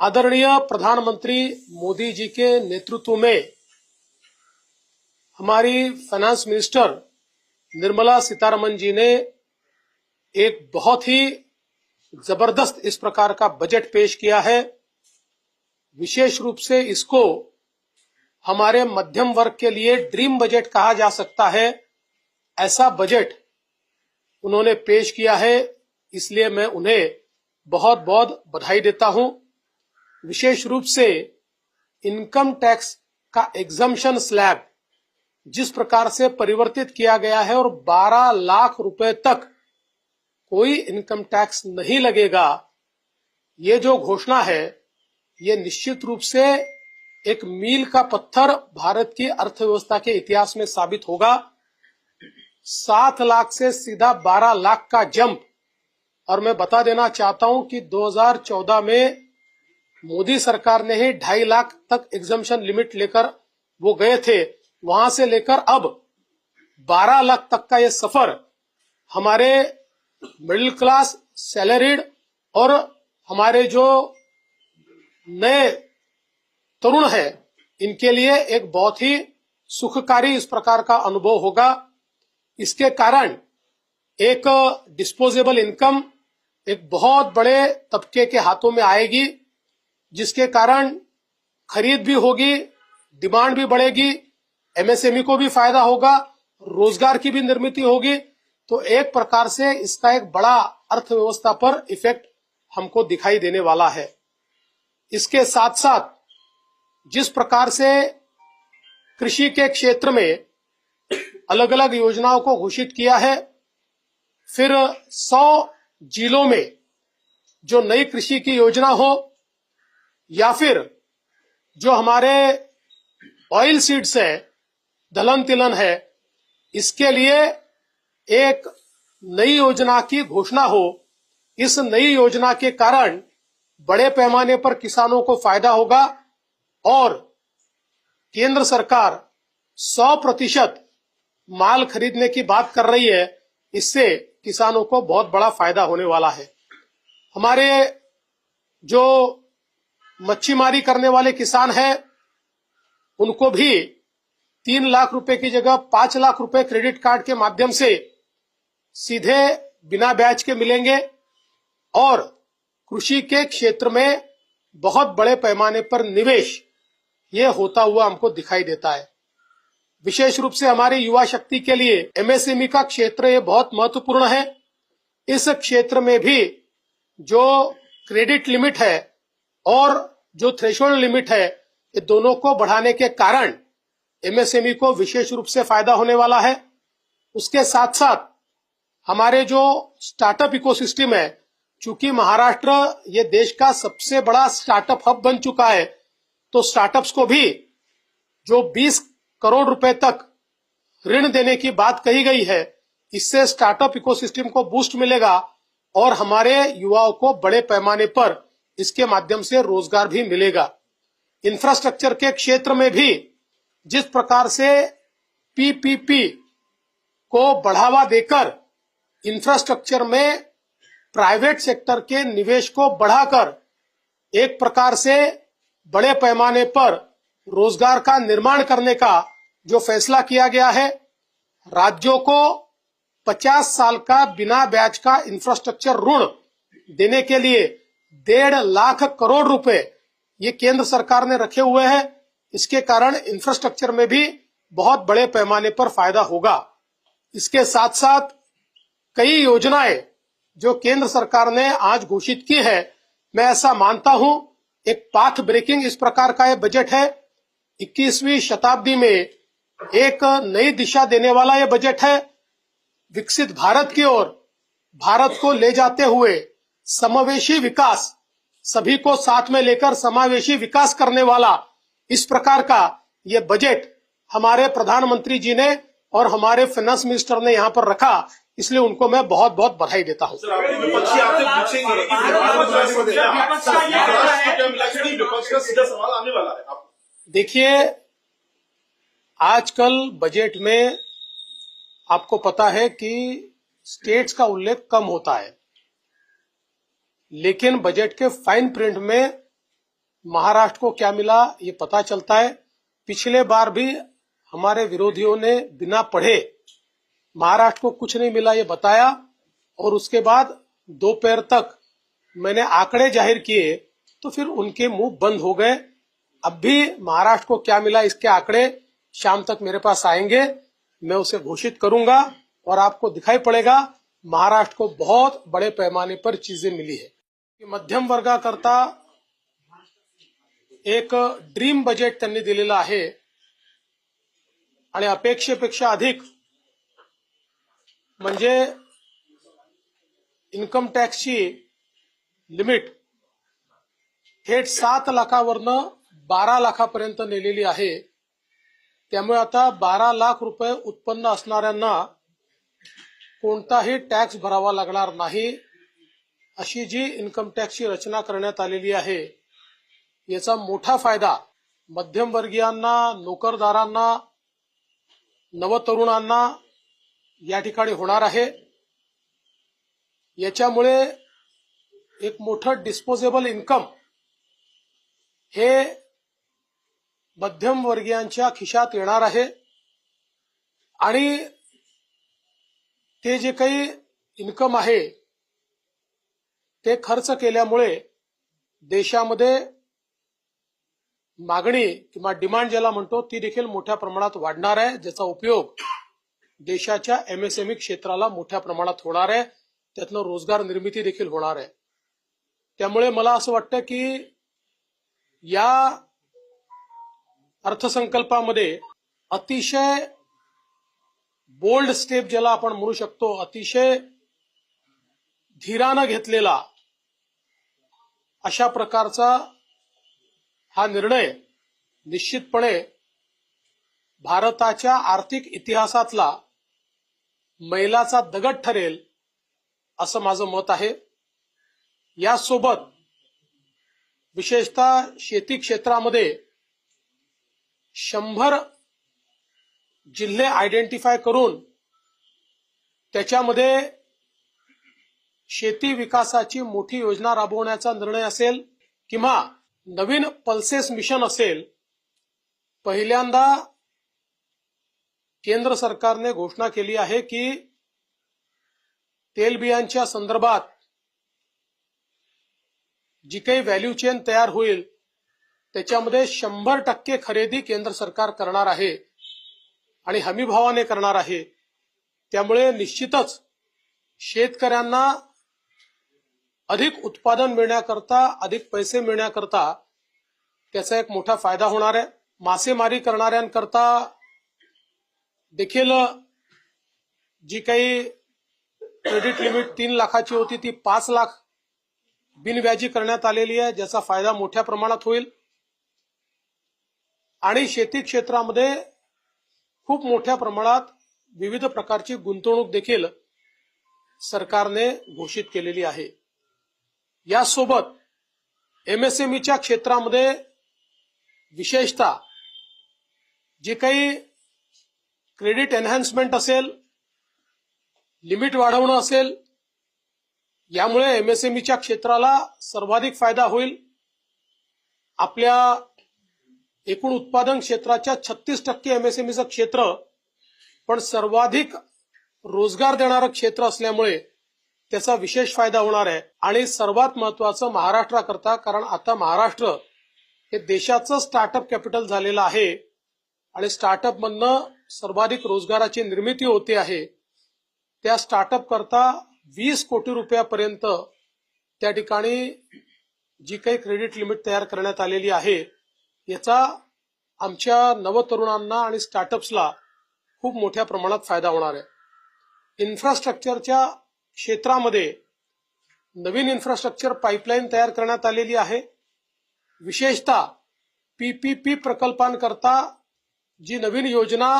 आदरणीय प्रधानमंत्री मोदी जी के नेतृत्व में हमारी फाइनेंस मिनिस्टर निर्मला सीतारमन जी ने एक बहुत ही ज़बरदस्त इस प्रकार का बजट पेश किया है। विशेष रूप से इसको हमारे मध्यम वर्ग के लिए ड्रीम बजट कहा जा सकता है। ऐसा बजट उन्होंने पेश किया है, इसलिए मैं उन्हें बहुत बहुत बधाई देता हूँ। विशेष रूप से इनकम टैक्स का एग्जामेशन स्लैब जिस प्रकार से परिवर्तित किया गया है और 12 लाख रुपए तक कोई इनकम टैक्स नहीं लगेगा, ये जो घोषणा है, ये निश्चित रूप से एक मील का पत्थर भारत की अर्थव्यवस्था के इतिहास में साबित होगा। सात लाख से सीधा बारह लाख का जंप। और मैं बता देना चाहता हूँ कि 2014 में मोदी सरकार ने ही ढाई लाख तक एग्जामेशन लिमिट लेकर वो गए थे। वहाँ से लेकर अब 12 लाख तक का ये सफ़र हमारे मिडिल क्लास सैलरीड और हमारे जो नए तरुण है, इनके लिए एक बहुत ही सुखकारी इस प्रकार का अनुभव होगा। इसके कारण एक डिस्पोजेबल इनकम एक बहुत बड़े तबके के हाथों में आएगी। जिसके कारण खरीद भी होगी, डिमांड भी बढ़ेगी एमएसएमई को भी फ़ायदा होगा, रोज़गार की भी निर्मित होगी। तो एक प्रकार से इसका एक बड़ा अर्थव्यवस्था पर इफ़ेक्ट हमको दिखाई देने वाला है। इसके साथ साथ जिस प्रकार से कृषि के क्षेत्र में अलग अलग योजनाओं को घोषित किया है, फिर सौ जिलों में जो नई कृषि की योजना हो या फिर जो हमारे ऑयल सीड्स है, दलहन तिलहन है, इसके लिए एक नई योजना की घोषणा हो, इस नई योजना के कारण बड़े पैमाने पर किसानों को फ़ायदा होगा और केंद्र सरकार 100 प्रतिशत माल खरीदने की बात कर रही है, इससे किसानों को बहुत बड़ा फ़ायदा होने वाला है। हमारे जो मच्छीमारी करने वाले किसान हैं, उनको भी तीन लाख रुपए की जगह पाँच लाख रुपए क्रेडिट कार्ड के माध्यम से सीधे बिना ब्याज के मिलेंगे और कृषि के क्षेत्र में बहुत बड़े पैमाने पर निवेश ये होता हुआ हमको दिखाई देता है। विशेष रूप से हमारी युवा शक्ति के लिए एमएसएमई का क्षेत्र ये बहुत महत्वपूर्ण है। इस क्षेत्र में भी जो क्रेडिट लिमिट है और जो थ्रेशोल्ड लिमिट है, ये दोनों को बढ़ाने के कारण एमएसएमई को विशेष रूप से फ़ायदा होने वाला है। उसके साथ साथ हमारे जो स्टार्टअप इकोसिस्टम है, चूँकि महाराष्ट्र ये देश का सबसे बड़ा स्टार्टअप हब बन चुका है तो स्टार्टअप्स को भी जो 20 करोड़ रुपए तक ऋण देने की बात कही गई है, इससे स्टार्टअप इकोसिस्टम को बूस्ट मिलेगा और हमारे युवाओं को बड़े पैमाने पर इसके माध्यम से रोज़गार भी मिलेगा। इंफ्रास्ट्रक्चर के क्षेत्र में भी जिस प्रकार से पीपीपी को बढ़ावा देकर इंफ्रास्ट्रक्चर में प्राइवेट सेक्टर के निवेश को बढ़ाकर एक प्रकार से बड़े पैमाने पर रोज़गार का निर्माण करने का जो फैसला किया गया है, राज्यों को 50 साल का बिना ब्याज का इंफ्रास्ट्रक्चर ऋण देने के लिए डेढ़ लाख करोड़ रुपए ये केंद्र सरकार ने रखे हुए हैं। इसके कारण इंफ्रास्ट्रक्चर में भी बहुत बड़े पैमाने पर फ़ायदा होगा। इसके साथ साथ कई योजनाएँ जो केंद्र सरकार ने आज घोषित की है, मैं ऐसा मानता हूँ, एक पाथ ब्रेकिंग इस प्रकार का यह बजट है। 21वीं शताब्दी में एक नई दिशा देने वाला यह बजट है। विकसित भारत की ओर, भारत को ले जाते हुए समावेशी विकास सभी को साथ में लेकर समावेशी विकास करने वाला इस प्रकार का ये बजट हमारे प्रधानमंत्री जी ने और हमारे फाइनेंस मिनिस्टर ने यहाँ पर रखा इसलिए उनको मैं बहुत बहुत बधाई देता हूँ। देखिए आजकल बजट में आपको पता है कि स्टेट्स का उल्लेख कम होता है। लेकिन बजट के फाइन प्रिंट में महाराष्ट्र को क्या मिला, ये पता चलता है। पिछले बार भी हमारे विरोधियों ने बिना पढ़े महाराष्ट्र को कुछ नहीं मिला, ये बताया। और उसके बाद दोपहर तक मैंने आंकड़े ज़ाहिर किए तो फिर उनके मुँह बंद हो गए। अब भी महाराष्ट्र को क्या मिला, इसके आंकड़े शाम तक मेरे पास आएँगे। मैं उसे घोषित करूँगा और आपको दिखाई पड़ेगा, महाराष्ट्र को बहुत बड़े पैमाने पर चीज़ें मिली है। मध्यम वर्गाकरता एक ड्रीम बजेट त्यांनी दिलेलं आहे. आणि अपेक्षेपेक्षा अधिक म्हणजे इन्कम टॅक्सची लिमिट थेट सात लाखावरनं बारा लाखापर्यंत नेलेली आहे. त्यामुळे आता बारा लाख रुपये उत्पन्न असणाऱ्यांना कोणताही टॅक्स भरावा लागणार नाही. अशी जी इन्कम टॅक्सची रचना करण्यात आलेली आहे याचा मोठा फायदा मध्यमवर्गीयांना नोकरदारांना नवतरुणांना या ठिकाणी होणार आहे. याच्यामुळे एक मोठं डिस्पोजेबल इन्कम हे मध्यमवर्गीयांच्या खिशात येणार आहे. आणि ते जे काही इन्कम आहे ते खर्च केल्यामुळे देशामध्ये मागणी किंवा डिमांड ज्याला म्हणतो ती देखील मोठ्या प्रमाणात वाढणार आहे ज्याचा उपयोग देशाच्या एमएसएमई क्षेत्राला मोठ्या प्रमाणात होणार आहे. त्यातनं रोजगार निर्मिती देखील होणार आहे. त्यामुळे मला असं वाटतं की या अर्थसंकल्पामध्ये अतिशय बोल्ड स्टेप ज्याला आपण म्हणू शकतो अतिशय धीरानं घेतलेला अशा प्रकारचा हा निर्णय निश्चितपणे भारताच्या आर्थिक इतिहासातला मैलाचा दगड ठरेल असं माझं मत आहे. यासोबत विशेषतः शेती क्षेत्रामध्ये शंभर जिल्हे आयडेंटिफाय करून त्याच्यामध्ये शेती विकासाची मोठी योजना राबवण्याचा निर्णय असेल किंवा नवीन पल्सेस मिशन असेल पहिल्यांदा केंद्र सरकारने घोषणा केली आहे की तेलबियांच्या संदर्भात जी काही व्हॅल्यू चेन तयार होईल त्याच्यामध्ये शंभर टक्के खरेदी केंद्र सरकार करणार आहे आणि हमीभावाने करणार आहे. त्यामुळे निश्चितच शेतकऱ्यांना अधिक उत्पादन मिळण्याकरता अधिक पैसे मिळण्याकरता त्याचा एक मोठा फायदा होणार आहे. मासेमारी करणाऱ्यांकरता देखील जी काही क्रेडिट लिमिट तीन लाखाची होती ती पाच लाख बिनव्याजी करण्यात आलेली आहे ज्याचा फायदा मोठ्या प्रमाणात होईल. आणि शेती क्षेत्रामध्ये खूप मोठ्या प्रमाणात विविध प्रकारची गुंतवणूक देखील सरकारने घोषित केलेली आहे. यासोबत एमएसएमईच्या क्षेत्रामध्ये विशेषतः जे काही क्रेडिट एन्हान्समेंट असेल लिमिट वाढवणं असेल यामुळे एमएसएमईच्या क्षेत्राला सर्वाधिक फायदा होईल. आपल्या एकूण उत्पादन क्षेत्राच्या छत्तीस टक्के एमएसएमईचं क्षेत्र पण सर्वाधिक रोजगार देणारं क्षेत्र असल्यामुळे त्याचा विशेष फायदा होणार आहे. आणि सर्वात महत्वाचं महाराष्ट्राकरता कारण आता महाराष्ट्र हे देशाचं स्टार्टअप कॅपिटल झालेलं आहे. आणि स्टार्टअप मधनं सर्वाधिक रोजगाराची निर्मिती होते आहे. त्या स्टार्टअप करता वीस कोटी रुपयापर्यंत त्या ठिकाणी जी काही क्रेडिट लिमिट तयार करण्यात आलेली आहे याचा आमच्या नवतरुणांना आणि स्टार्टअप्सला खूप मोठ्या प्रमाणात फायदा होणार आहे. इन्फ्रास्ट्रक्चरच्या क्षेत्रामध्ये नवीन इन्फ्रास्ट्रक्चर पाईपलाईन तयार करण्यात आलेली आहे. विशेषतः पीपीपी प्रकल्पांकरता जी नवीन योजना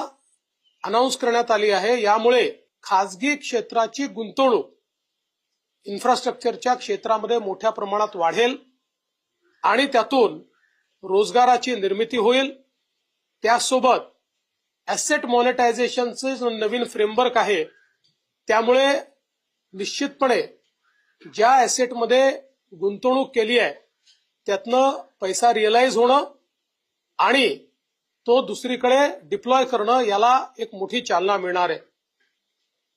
अनाऊन्स करण्यात आली आहे यामुळे खासगी क्षेत्राची गुंतवणूक इन्फ्रास्ट्रक्चरच्या क्षेत्रामध्ये मोठ्या प्रमाणात वाढेल आणि त्यातून रोजगाराची निर्मिती होईल. त्यासोबत ॲसेट मॉनिटायझेशनचे नवीन फ्रेमवर्क आहे त्यामुळे निश्चितपणे ज्या ऍसेटमध्ये गुंतवणूक केली आहे त्यातनं पैसा रिअलाइज होणं आणि तो दुसरीकडे डिप्लॉय करणं याला एक मोठी चालना मिळणार आहे.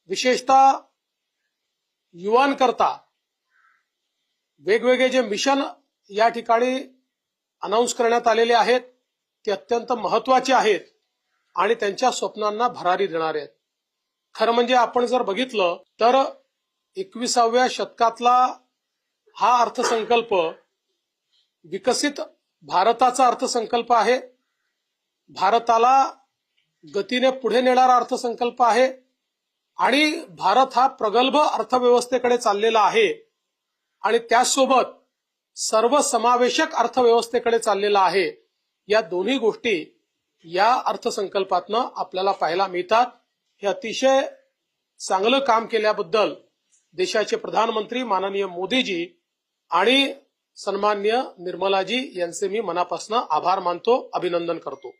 विशेषतः युवांकरता वेगवेगळे जे मिशन या ठिकाणी अनाऊन्स करण्यात आलेले आहेत ते अत्यंत महत्त्वाचे आहेत आणि त्यांच्या स्वप्नांना भरारी देणार आहेत. खरं म्हणजे आपण जर बघितलं तर एकविसाव्या शतकातला हा अर्थसंकल्प विकसित भारताचा अर्थसंकल्प आहे. भारताला गतीने पुढे नेणारा अर्थसंकल्प आहे आणि भारत हा प्रगल्भ अर्थव्यवस्थेकडे चाललेला आहे आणि त्याचसोबत सर्वसमावेशक अर्थव्यवस्थेकडे चाललेला आहे. या दोन्ही गोष्टी या अर्थसंकल्पातनं आपल्याला पाहायला मिळतात. हे अतिशय चांगलं काम केल्याबद्दल देशाचे प्रधानमंत्री माननीय मोदीजी आणि सन्मान्य निर्मलाजी यांचे मी मनापासून आभार मानतो अभिनंदन करतो.